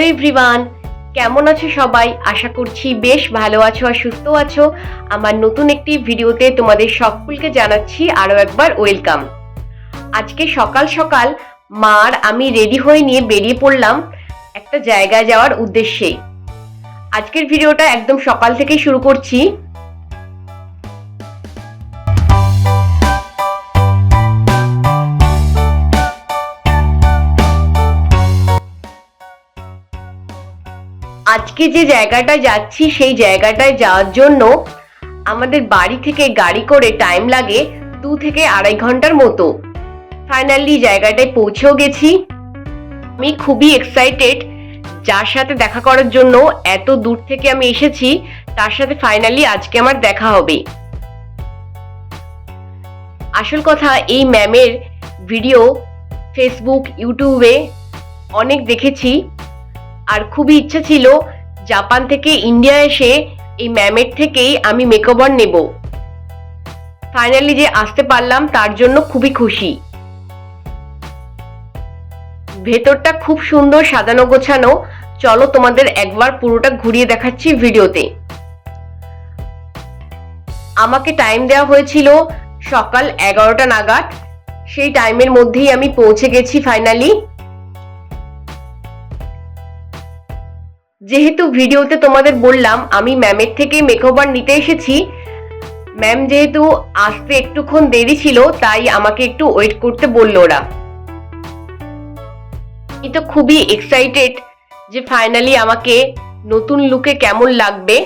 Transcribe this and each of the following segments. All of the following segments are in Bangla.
হ্যালো এভরিওয়ান, কেমন আছো সবাই? আশা করছি বেশ ভালো আছো আর সুস্থ আছো। আমার নতুন একটি ভিডিওতে তোমাদের সকলকে জানাচ্ছি আরও একবার ওয়েলকাম। আজকে সকাল সকাল মার আমি রেডি হয়ে নিয়ে বেরিয়ে পড়লাম একটা জায়গায় যাওয়ার উদ্দেশ্যে। আজকের ভিডিওটা একদম সকাল থেকে শুরু করছি। আজকে যে জায়গাটায় যাচ্ছি, সেই জায়গাটায় যাওয়ার জন্য আমাদের বাড়ি থেকে গাড়ি করে টাইম লাগে দু থেকে আড়াই ঘণ্টার মতো। ফাইনালি জায়গাটায় পৌঁছেও গেছি। আমি খুবই এক্সাইটেড যার সাথে দেখা করার জন্য এত দূর থেকে আমি এসেছি, তার সাথে ফাইনালি আজকে আমার দেখা হবে। আসল কথা, এই ম্যামের ভিডিও ফেসবুক ইউটিউবে অনেক দেখেছি। আর খুবই ইচ্ছা ছিল জাপান থেকে ইন্ডিয়া এসে এই ম্যামের থেকেই আমি মেকওভার নেব। ফাইনালি যে আসতে পারলাম তার জন্য খুবই খুশি। ভেতরটা খুব সুন্দর সাজানো গোছানো। চলো তোমাদের একবার পুরোটা ঘুরিয়ে দেখাচ্ছি ভিডিওতে। আমাকে টাইম দেওয়া হয়েছিল সকাল এগারোটা নাগাদ। সেই টাইমের মধ্যেই আমি পৌঁছে গেছি ফাইনালি যেহেতু ভিডিওতে তোমাদের বললাম, আমি ম্যামের থেকে মেকওভার নিতে এসেছি। ম্যাম যেহেতু আসতে একটুক্ষণ দেরি ছিল, তাই আমাকে একটু ওয়েট করতে বলল ওরা। আমি তো খুবই এক্সাইটেড যে ফাইনালি আমাকে নতুন লুকে কেমন লাগবে।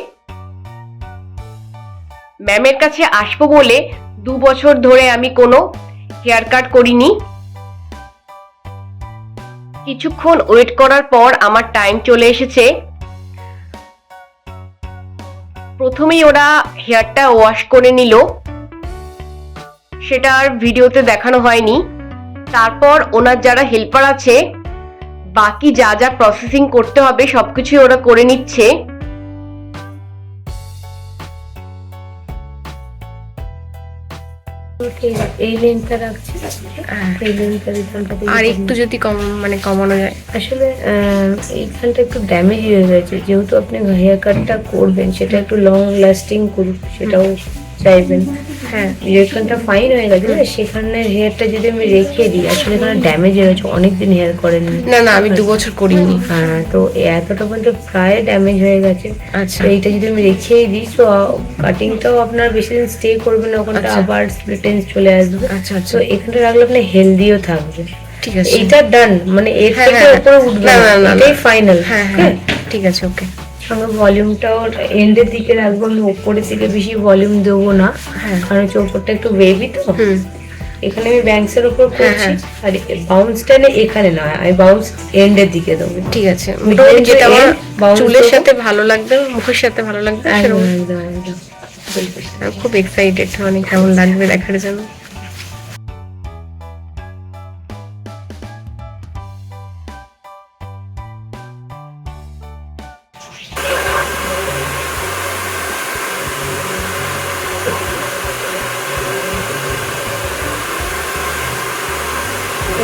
ম্যামের কাছে আসব বলে দু বছর ধরে আমি কোনো হেয়ার কাট করিনি। কিছুক্ষণ ওয়েট করার পর আমার টাইম চলে এসেছে। প্রথমেই ওরা হেয়ারটা ওয়াশ করে নিল। সেটা আর ভিডিওতে দেখানো হয়নি। তারপর ওনার যারা হেল্পার আছে, বাকি যা যা প্রসেসিং করতে হবে, সবকিছুই ওরা করে নিচ্ছে। এই লেন্থটা রাখছি। এই লেন্থটা এইখানটা আর একটু যদি কম মানে কমানো যায়। আসলে আহ, এইখানটা একটু ড্যামেজ হয়ে গেছে যেহেতু আপনি হেয়ার কাটটা করবেন সেটা একটু লং লাস্টিং করুক সেটাও চাইবেন। হ্যাঁ যেখানটা ফাইন হয়ে গেছে। সেখানে হেয়ারটা যদি আমি রেখে দিই আসলে এখানে ড্যামেজ হয়ে গেছে অনেকদিন হেয়ার করেননি না না আমি দু বছর করিনি। হ্যাঁ তো এতটা পর্যন্ত প্রায় ড্যামেজ হয়ে গেছে। আচ্ছা। এইটা যদি আমি রেখেই দিই তো কাটিংটাও আপনার বেশি দিন স্টে করবে না ওখানটা আচ্ছা। আবার স্প্লিটেন্স চলে আসবে। আচ্ছা আচ্ছা। এখানটা রাখলে আপনি হেলদিও থাকবে। ঠিক আছে। এটা ডান মানে এর হ্যাঁ, থেকে হ্যাঁ, উপরে উঠবে না, এটাই না। ফাইনাল হ্যাঁ হ্যাঁ ঠিক আছে ওকে সঙ্গে ভলিউমটাও এন্ডের দিকে রাখব আমি উপরের দিকে বেশি ভলিউম দেবো না। হ্যাঁ। কারণ হচ্ছে ওপরটা একটু বেবি তো। এখানে আমি ব্যাংকসের উপর হ্যাঁ, করছি আর বাউন্সটা না এখানে নয় আমি বাউন্স এন্ডের দিকে দেবো। ঠিক আছে। যেটা আমার চুলের সাথে ভালো লাগবে মুখের সাথে ভালো লাগবে একদম একদম একদম। খুব এক্সাইটেড অনেক কেমন লাগবে দেখার জন্য।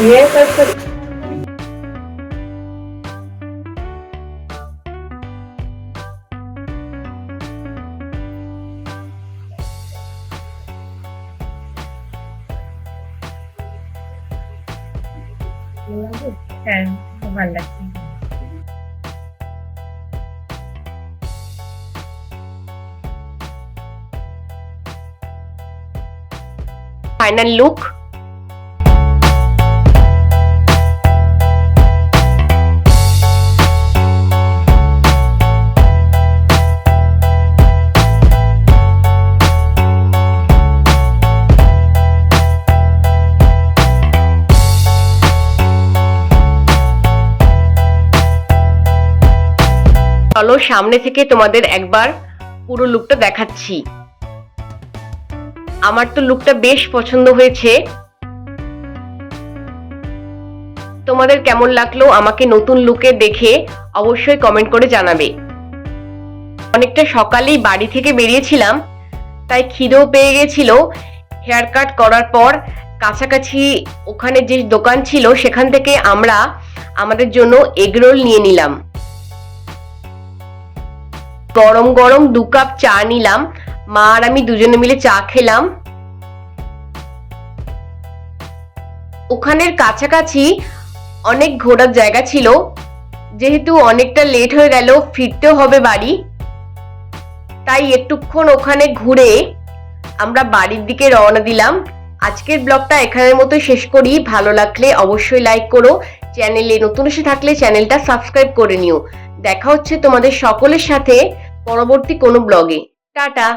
হেয়ার কাট হ্যাঁ খুব ভালো লাগছে ফাইনাল লুক চলো সামনে থেকে তোমাদের একবার পুরো লুকটা দেখাচ্ছি। আমার তো লুকটা বেশ পছন্দ হয়েছে। তোমাদের কেমন লাগল আমাকে নতুন লুকে দেখে অবশ্যই কমেন্ট করে জানাবে। অনেকটা সকালেই বাড়ি থেকে বেরিয়েছিলাম, তাই খিদেও পেয়ে গেছিল। হেয়ার কাট করার পর কাছাকাছি ওখানে যে দোকান ছিল, সেখান থেকে আমরা আমাদের জন্য এগরোল নিয়ে নিলাম। গরম গরম দু কাপ চা নিলাম। মা আর আমি দুজনে মিলে চা খেলাম। ওখানের কাছাকাছি অনেক ঘোরার জায়গা ছিল। যেহেতু অনেকটা লেট হয়ে গেল, ফিরতেও হবে বাড়ি। তাই একটুক্ষণ ওখানে ঘুরে আমরা বাড়ির দিকে রওনা দিলাম। আজকের ব্লগটা এখানের মতো শেষ করি। ভালো লাগলে অবশ্যই লাইক করো। চ্যানেলে নতুন এসে থাকলে চ্যানেলটা সাবস্ক্রাইব করে নিও। দেখা হচ্ছে তোমাদের সকলের সাথে পরবর্তী কোনো ব্লগে। টাটা।